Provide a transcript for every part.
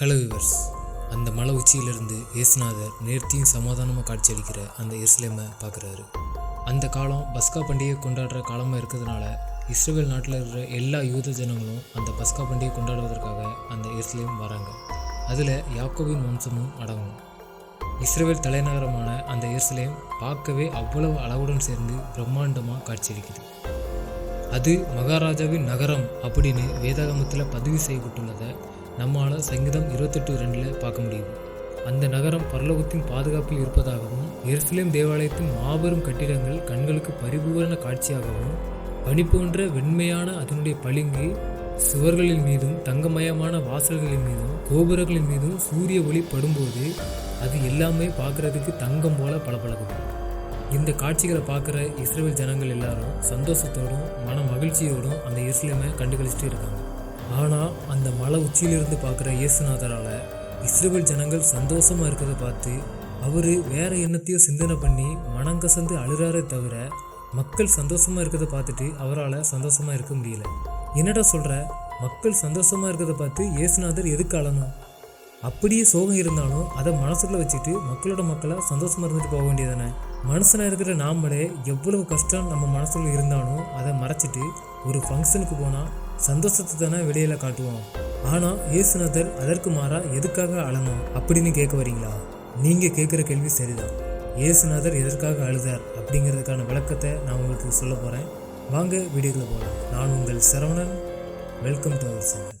Hello viewers அந்த மலை உச்சியிலிருந்து இயேசுநாதர் நேர்த்தியும் சமாதானமாக காட்சியளிக்கிற அந்த எருசலேமை பார்க்குறாரு. அந்த காலம் பஸ்கா பண்டிகை கொண்டாடுற காலமாக இருக்கிறதுனால இஸ்ரேல் நாட்டில் இருக்கிற எல்லா யூத ஜனங்களும் அந்த பஸ்கா பண்டிகை கொண்டாடுவதற்காக அந்த எருசலேம் வராங்க. அதில் யாக்கோவின் வம்சமும் அடங்கும். இஸ்ரேல் தலைநகரமான அந்த எருசலேம் பார்க்கவே அவ்வளவு அளவுடன் சேர்ந்து பிரம்மாண்டமாக காட்சியளிக்குது. அது மகாராஜாவின் நகரம் அப்படின்னு வேதாகமத்தில் பதிவு செய்யப்பட்டுள்ளதை நம்மால் சங்கீதம் இருபத்தெட்டு ரெண்டில் பார்க்க முடியுது. அந்த நகரம் பரலோகத்தின் பாதுகாப்பில் இருப்பதாகவும் எருசலேம் தேவாலயத்தின் மாபெரும் கட்டிடங்கள் கண்களுக்கு பரிபூரண காட்சியாகவும் பனி போன்ற வெண்மையான அதனுடைய பளிங்கு சுவர்களின் மீதும் தங்கமயமான வாசல்களின் மீதும் கோபுரங்களின் மீதும் சூரிய ஒளி படும்போது அது எல்லாமே பார்க்கறதுக்கு தங்கம் போல பளபளக்குது. இந்த காட்சிகளை பார்க்குற இஸ்ரேல் ஜனங்கள் எல்லாரும் சந்தோஷத்தோடும் மன மகிழ்ச்சியோடும் அந்த இஸ்லேமை கண்டுகளிச்சுட்டு இருக்காங்க. ஆனால் அந்த மலை உச்சியிலிருந்து பார்க்குற இயேசுநாதரால் இஸ்ரேல் ஜனங்கள் சந்தோஷமாக இருக்கிறத பார்த்து அவர் வேறு எண்ணத்தையோ சிந்தனை பண்ணி மனங்கசந்து அழுகிறாரே தவிர மக்கள் சந்தோஷமாக இருக்கிறத பார்த்துட்டு அவரால் சந்தோஷமாக இருக்க முடியல. என்னடா சொல்கிற மக்கள் சந்தோஷமாக இருக்கிறத பார்த்து இயேசுநாதர் எதுக்கு அழணும்? அப்படியே சோகம் இருந்தாலும் அதை மனசுக்குள்ளே வச்சுட்டு மக்களோட மக்களை சந்தோஷமாக இருந்துட்டு போக வேண்டியதானே மனுஷனாக இருக்கிற நாமளே எவ்வளவு கஷ்டம் நம்ம மனசுக்குள்ளே இருந்தாலும் அதை மறைச்சிட்டு ஒரு ஃபங்க்ஷனுக்கு போனால் சந்தோஷத்தை தானே வெளியில் காட்டுவோம். ஆனால் இயேசுநாதர் அதற்கு மாறா எதுக்காக அழணும் அப்படின்னு கேட்க வரீங்களா? நீங்கள் கேட்குற கேள்வி சரிதான். இயேசுநாதர் எதற்காக அழுதார் அப்படிங்கிறதுக்கான விளக்கத்தை நான் உங்களுக்கு சொல்ல போகிறேன் வாங்க வீடியோக்குள்ளே போகலாம் நான் உங்கள் Saravanan. Welcome to our channel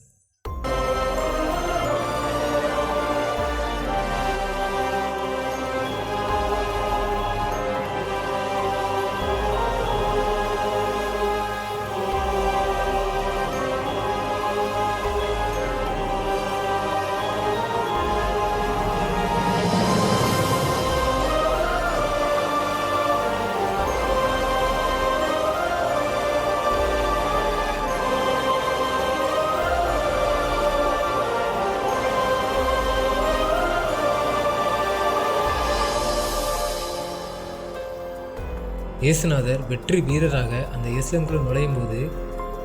இயேசுநாதர் வெற்றி வீரராக அந்த இஸ்லாம்குள்ள நுழையும் போது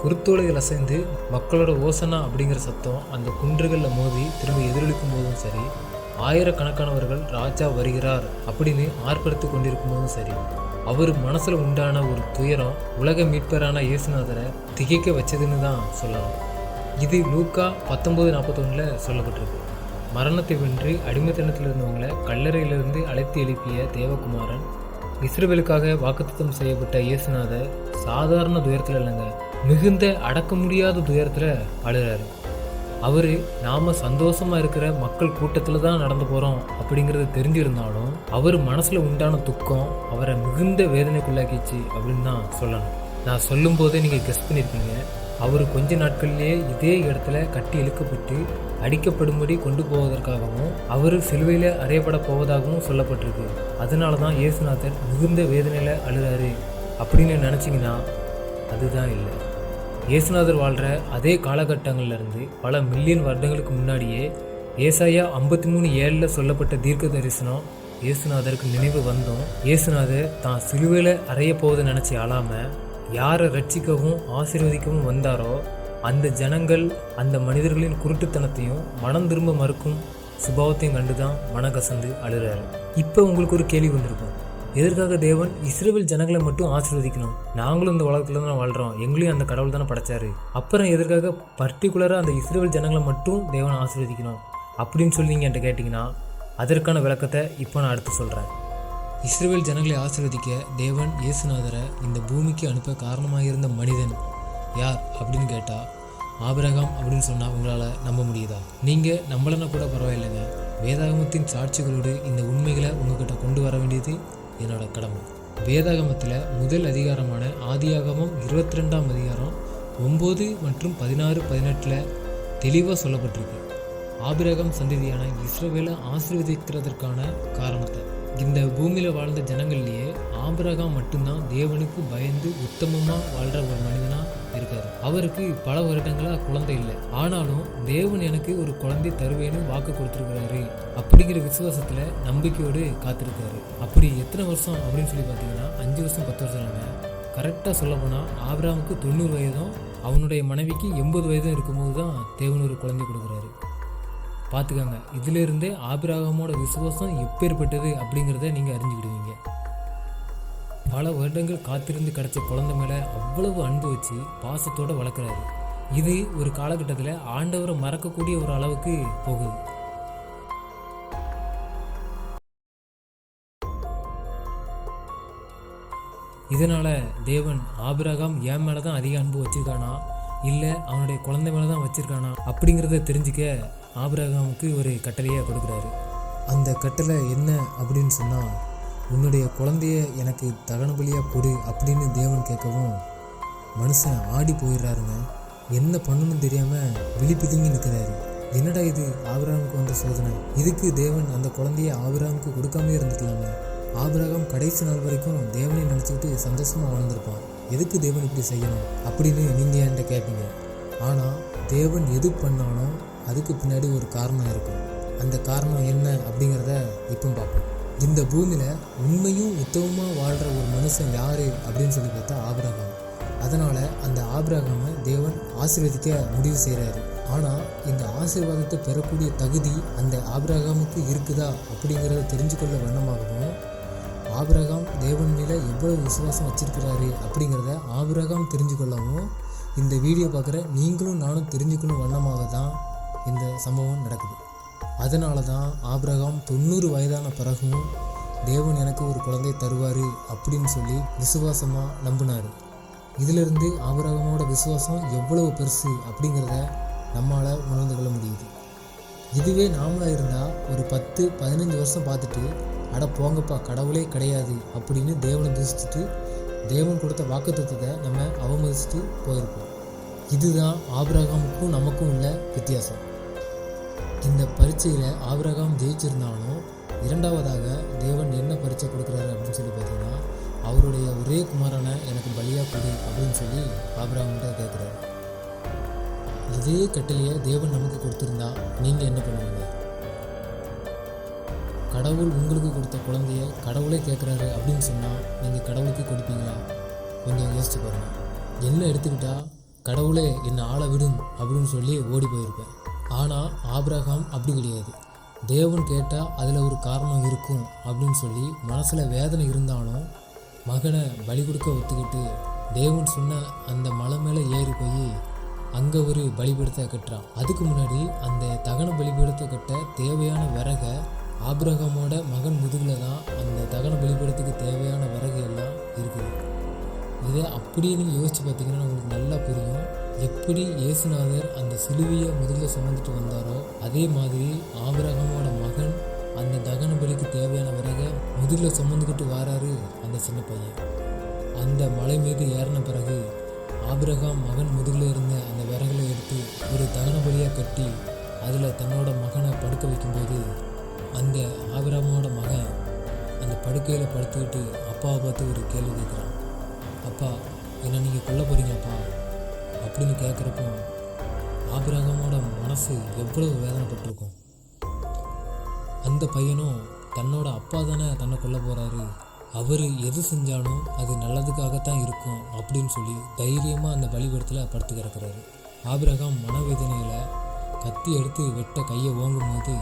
குருத்தோலைகள் அசைந்து மக்களோட ஓசனா அப்படிங்கிற சத்தம் அந்த குன்றுகளில் மோதி திரும்ப எதிரொலிக்கும் போதும் சரி ஆயிரக்கணக்கானவர்கள் ராஜா வருகிறார் அப்படின்னு ஆர்ப்பரித்து கொண்டிருக்கும் போதும் சரி அவர் மனசில் உண்டான ஒரு துயரம் உலக மீட்பரான இயேசுநாதரை திகைக்க வச்சதுன்னு தான் சொல்லலாம். இது லூக்கா பத்தொம்போது நாற்பத்தொன்னில் சொல்லப்பட்டிருக்கு. மரணத்தை வென்று அடிமைத்தனத்தில் இருந்தவங்களை கல்லறையிலிருந்து அழைத்து எழுப்பிய தேவகுமாரன் இஸ்ரேலுக்காக வாக்குத்தம் செய்யப்பட்ட இயேசுநாதர் சாதாரண துயரத்தில் இல்லைங்க. மிகுந்த அடக்க முடியாத துயரத்தில் அழுகிறாரு அவர் நாம் சந்தோஷமாக இருக்கிற மக்கள் கூட்டத்தில் தான் நடந்து போகிறோம் அப்படிங்கிறது தெரிஞ்சிருந்தாலும் அவர் மனசில் உண்டான துக்கம் அவரை மிகுந்த வேதனைக்குள்ளாக்கிச்சு அப்படின்னு தான் சொல்லணும். நான் சொல்லும் போதே நீங்கள் கெஸ் பண்ணியிருப்பீங்க அவர் கொஞ்ச நாட்கள்லேயே இதே இடத்துல கட்டி இழுக்கப்பட்டு அடிக்கப்படும்படி கொண்டு போவதற்காகவும் அவர் சிலுவையில் அறையப்பட போவதாகவும் சொல்லப்பட்டிருக்கு. அதனால தான் இயேசுநாதர் மிகுந்த வேதனையில் அழுறாரு. அப்படின்னு நினச்சிங்கன்னா அதுதான் இல்லை. இயேசுநாதர் வாழ்கிற அதே காலகட்டங்கள்லருந்து பல மில்லியன் வருடங்களுக்கு முன்னாடியே ஏசாயா ஐம்பத்தி மூணு ஏழில் சொல்லப்பட்ட தீர்க்க தரிசனம் இயேசுநாதருக்கு நினைவு வந்தோம். இயேசுநாதர் தான் சிலுவையில் அறைய போவதை நினச்சி அழாமல் யாரை ரட்சிக்கவும் ஆசீர்வதிக்கவும் வந்தாரோ அந்த ஜனங்கள் அந்த மனிதர்களின் குருட்டுத்தனத்தையும் மனம் திரும்ப மறுக்கும் சுபாவத்தையும் கண்டு தான் மனகசந்து அழுறாரு இப்போ உங்களுக்கு ஒரு கேள்வி வந்திருக்கும். எதற்காக தேவன் இஸ்ரேல் ஜனங்களை மட்டும் ஆசீர்வதிக்கணும்? நாங்களும் இந்த உலகத்தில் தான் வாழ்கிறோம் எங்களையும் அந்த கடவுள் தானே படைச்சாரு. அப்புறம் எதற்காக பர்டிகுலராக அந்த இஸ்ரேல் ஜனங்களை மட்டும் தேவன் ஆசீர்வதிக்கணும்? அப்படின்னு சொல்லி நீங்கள் என்கிட்ட கேட்டிங்கன்னா அதற்கான விளக்கத்தை இப்போ நான் அடுத்து சொல்கிறேன் இஸ்ரேல் ஜனங்களை ஆசிர்வதிக்க தேவன் இயேசுநாதரை இந்த பூமிக்கு அனுப்ப காரணமாக இருந்த மனிதன் யார் அப்படின்னு கேட்டால் ஆபிரகாம் அப்படின்னு சொன்னால் உங்களால் நம்ப முடியுதா? நீங்கள் நம்பலன்னா கூட பரவாயில்லைங்க. வேதாகமத்தின் சாட்சிகளோடு இந்த உண்மைகளை உங்ககிட்ட கொண்டு வர வேண்டியது என்னோட கடமை. வேதாகமத்தில் முதல் அதிகாரமான ஆதியாகமம் இருபத்தி ரெண்டாம் அதிகாரம் ஒம்பது மற்றும் பதினாறு பதினெட்டில் தெளிவாக சொல்லப்பட்டிருக்கு. ஆபிரகம் சந்ததியான இஸ்ரவேலை ஆசீர்வதிக்கிறதற்கான காரணத்தை. இந்த பூமியில் வாழ்ந்த ஜனங்கள்லேயே ஆபிரகாம் மட்டும்தான் தேவனுக்கு பயந்து உத்தமமாக வாழ்கிற ஒரு மனிதனாக இருக்காரு. அவருக்கு பல வருடங்களாக குழந்தை இல்லை. ஆனாலும் தேவன் எனக்கு ஒரு குழந்தை தருவேன்னு வாக்கு கொடுத்துருக்கிறாரு அப்படிங்கிற விசுவாசத்தில் நம்பிக்கையோடு காத்திருக்காரு அப்படி எத்தனை வருஷம் அப்படின்னு சொல்லி பார்த்தீங்கன்னா அஞ்சு வருஷம் பத்து வருஷம் இல்லைங்க. கரெக்டாக சொல்ல போனால் ஆபிராமுக்கு தொண்ணூறு வயதும் அவனுடைய மனைவிக்கு எண்பது வயதும் இருக்கும்போது தான் தேவன் ஒரு குழந்தை கொடுக்குறாரு. பார்த்துக்கோங்க இதிலிருந்தே ஆபிரகமோட விசுவாசம் எப்பேற்பட்டது அப்படிங்கிறத நீங்கள் அறிஞ்சுக்கிடுவீங்க. பல வருடங்கள் காத்திருந்து கிடைச்ச குழந்தை மேலே அவ்வளவு அன்பு வச்சு பாசத்தோடு வளர்க்குறாரு. இது ஒரு காலகட்டத்தில் ஆண்டவரை மறக்கக்கூடிய ஒரு அளவுக்கு போகுது. இதனால் தேவன் ஆபிரகாம் என் மேலே தான் அதிக அன்பு வச்சிருக்கானா? இல்லை அவனுடைய குழந்தை மேலே தான் வச்சிருக்கானா? அப்படிங்கிறத தெரிஞ்சுக்க ஆபிரகாமுக்கு ஒரு கட்டளையை கொடுக்குறாரு. அந்த கட்டளை என்ன அப்படின்னு சொன்னால் உன்னுடைய குழந்தைய எனக்கு தகன பலியாக கொடு அப்படின்னு தேவன் கேட்கவும் மனுஷன் ஆடி போயிடுறாருங்க. என்ன பண்ணணும்னு தெரியாமல் விழிப்புதுங்கி நிற்கிறாரு. என்னடா இது ஆபிரகாமுக்கு வந்த சோதனை? இதுக்கு தேவன் அந்த குழந்தைய ஆபிரகாமுக்கு கொடுக்காம இருந்துக்கலாமே ஆபிரகாம் கடைசி நாள் வரைக்கும் தேவனை நினச்சிக்கிட்டு சந்தோஷமாக வாழ்ந்திருப்பான். எதுக்கு தேவன் இப்படி செய்யணும்? அப்படின்னு நீங்கள் என்கிட்ட கேட்பீங்க. ஆனால் தேவன் எது பண்ணாலும் அதுக்கு பின்னாடி ஒரு காரணம் இருக்கும். அந்த காரணம் என்ன அப்படிங்கிறத இப்போ பார்ப்போம். இந்த பூமியில் உண்மையும் உத்தமமாக வாழ்கிற ஒரு மனுஷன் யார் அப்படின்னு சொல்லி பார்த்தா ஆபிரகாம். அதனால் அந்த ஆபிரகாமை தேவன் ஆசீர்வதிக்க முடிவு செய்கிறாரு ஆனால் இந்த ஆசீர்வாதத்தை பெறக்கூடிய தகுதி அந்த ஆபிரகாமுக்கு இருக்குதா அப்படிங்கிறத தெரிஞ்சுக்கொள்ள வண்ணமாகவும் ஆபிரகாம் தேவன் மேலே எவ்வளவு விசுவாசம் வச்சிருக்கிறாரு அப்படிங்கிறத ஆபிரகாம் தெரிஞ்சு கொள்ளவும் இந்த வீடியோ பார்க்குற நீங்களும் நானும் தெரிஞ்சுக்கணும் வண்ணமாக தான் இந்த சம்பவம் நடக்குது. அதனால தான் ஆபிரகாம் தொண்ணூறு வயதான பிறகும் தேவன் எனக்கு ஒரு குழந்தை தருவார் அப்படின்னு சொல்லி விசுவாசமாக நம்பினார். இதிலிருந்து ஆபிரகமோட விசுவாசம் எவ்வளவு பெருசு அப்படிங்கிறத நம்மளால் உணர்ந்து கொள்ள முடியுது. இதுவே நாமளாக இருந்தால் ஒரு பத்து பதினஞ்சு வருஷம் பார்த்துட்டு அட போங்கப்பா கடவுளே கிடையாது அப்படின்னு தேவனை தூசிச்சுட்டு தேவன் கொடுத்த வாக்குத்தத்தை நம்ம அவமதிச்சுட்டு போயிருப்போம். இதுதான் ஆபிரகாமுக்கும் நமக்கும் உள்ள வித்தியாசம். இந்த பரீட்சையில் ஆபிரகாம் ஜெயிச்சிருந்தாலும் இரண்டாவதாக தேவன் என்ன பரீட்சை கொடுக்குறாரு அப்படின்னு சொல்லி பார்த்தீங்கன்னா அவருடைய ஒரே குமாரனை எனக்கு பலியாக கொடு அப்படின்னு சொல்லி ஆபிரகாம்கிட்ட கேட்குறாரு. இதே கட்டளையை தேவன் நமக்கு கொடுத்துருந்தா நீங்கள் என்ன பண்ணுவீங்க? கடவுள் உங்களுக்கு கொடுத்த குழந்தைய கடவுளே கேட்குறாரு அப்படின்னு சொன்னால் நீங்கள் கடவுளுக்கு கொடுப்பீங்களா? கொஞ்சம் யோசிச்சு பாருங்கள் என்ன எடுத்துக்கிட்டா கடவுளே என்னை ஆள விடும் அப்படின்னு சொல்லி ஓடி போயிருப்பேன் ஆனால் ஆபிரகாம் அப்படி கிடையாது. தேவன் கேட்டால் அதில் ஒரு காரணம் இருக்கும் அப்படின்னு சொல்லி மனசில் வேதனை இருந்தாலும் மகனை பலி கொடுக்க ஒத்துக்கிட்டு தேவன் சொன்ன அந்த மலை மேலே ஏறி போய் அங்கே ஒரு பலிபீடத்தை கட்டுறான். அதுக்கு முன்னாடி அந்த தகன பலிபீடத்தை கட்ட தேவையான விறகை ஆபிரகாமோட மகன் முதுகில் தான் அந்த தகன பலிபீடத்துக்கு தேவையான விறகு எல்லாம் இருக்குது. இதை அப்படியே நீங்கள் யோசித்து பார்த்தீங்கன்னா உங்களுக்கு நல்லா புரியும். எப்படி இயேசுநாதர் அந்த சிலுவையை முதுகில் சுமந்துட்டு வந்தாரோ அதே மாதிரி ஆபிரகமோட மகன் அந்த தகன பலிக்கு தேவையான விறகை முதுகில் சுமந்துக்கிட்டு வாராரு அந்த சின்ன பையன். அந்த மலை மீது ஏறின பிறகு ஆபிரகாம் மகன் முதுகில் இருந்த அந்த விறகுல எடுத்து ஒரு தகன பலியாக கட்டி அதில் தன்னோட மகனை படுக்க வைக்கும்போது அந்த ஆபிரகமோட மகன் அந்த படுக்கையில் படுத்துக்கிட்டு அப்பாவை பார்த்து ஒரு கேள்வி கேட்குறான். அப்பா என்னை நீங்கள் கொல்ல போகிறீங்கப்பா அப்படின்னு கேட்குறப்போ ஆபிரகமோட மனசு எவ்வளவு வேதனைப்பட்டிருக்கும். அந்த பையனும் தன்னோட அப்பா தானே தன்னை கொல்ல போகிறாரு அவர் எது செஞ்சாலும் அது நல்லதுக்காகத்தான் இருக்கும் அப்படின்னு சொல்லி தைரியமாக அந்த பலிபடத்தில் படுத்து கிடக்கிறாரு. ஆபிரகாம் மனவேதனையில் கத்தி எடுத்து வெட்ட கையை ஓங்கும்போது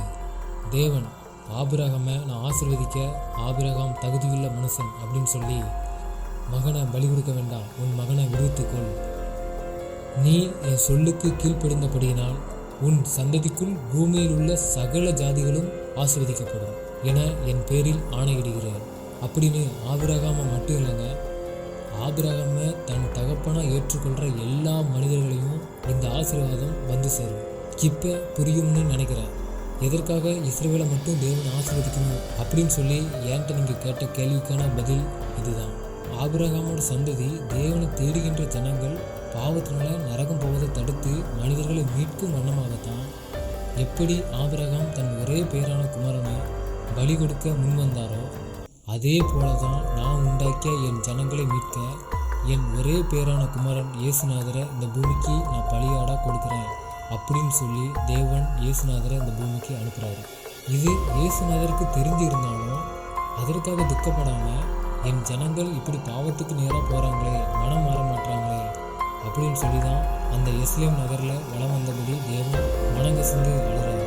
தேவன் ஆபிரகாமை நான் ஆசிர்வதிக்க ஆபிரகாம் தகுதியுள்ள மனுஷன் அப்படின்னு சொல்லி மகனை பலி கொடுக்க வேண்டாம். உன் மகனை விடுவித்துக்கொள் நீ என் சொல்லுக்கு கீழ்ப்படிந்தபடியினால் உன் சந்ததிக்குள் பூமியில் உள்ள சகல ஜாதிகளும் ஆசிர்வதிக்கப்படும் என என் பேரில் ஆணையிடுகிறேன். அப்படின்னு ஆபிரகாமை மட்டும் இல்லைங்க ஆபிரகாமை தன் தகப்பனாக ஏற்றுக்கொள்கிற எல்லா மனிதர்களையும் இந்த ஆசீர்வாதம் வந்து சேரும். இப்போ புரியும்னு நினைக்கிறேன். எதற்காக இஸ்ரேவேலை மட்டும் தேவன் ஆசீர்வதிக்கணும் அப்படின்னு சொல்லி என்கிட்ட நீங்கள் கேட்ட கேள்விக்கான பதில் இதுதான். ஆபிரகாமோட சந்ததி தேவனை தேடுகின்ற ஜனங்கள் பாவத்தினால நரகம் போவதை தடுத்து மனிதர்களை மீட்கும் வண்ணமாகத்தான் எப்படி ஆபிரகாம் தன் ஒரே பேரான குமாரனை பலி கொடுக்க முன்வந்தாரோ அதே போல தான் நான் உண்டாக்கிய என் ஜனங்களை மீட்க என் ஒரே பேரான குமாரன் இயேசுநாதரை இந்த பூமிக்கு நான் பலியாடாக கொடுக்குறேன் அப்படின்னு சொல்லி தேவன் இயேசுநாதரை இந்த பூமிக்கு அனுப்புகிறாரு இது இயேசுநாதருக்கு தெரிஞ்சு இருந்தாலும் அதற்காக துக்கப்படாமல் என் ஜனங்கள் இப்படி பாவத்துக்கு நேராக போகிறாங்களே மனம் மாற மாட்டாங்களே அப்படின்னு சொல்லி தான் அந்த எஸ்லேம் நகரில் வலம் வந்தபடி தேவன் மனங்கசிந்து அழுகிறார்.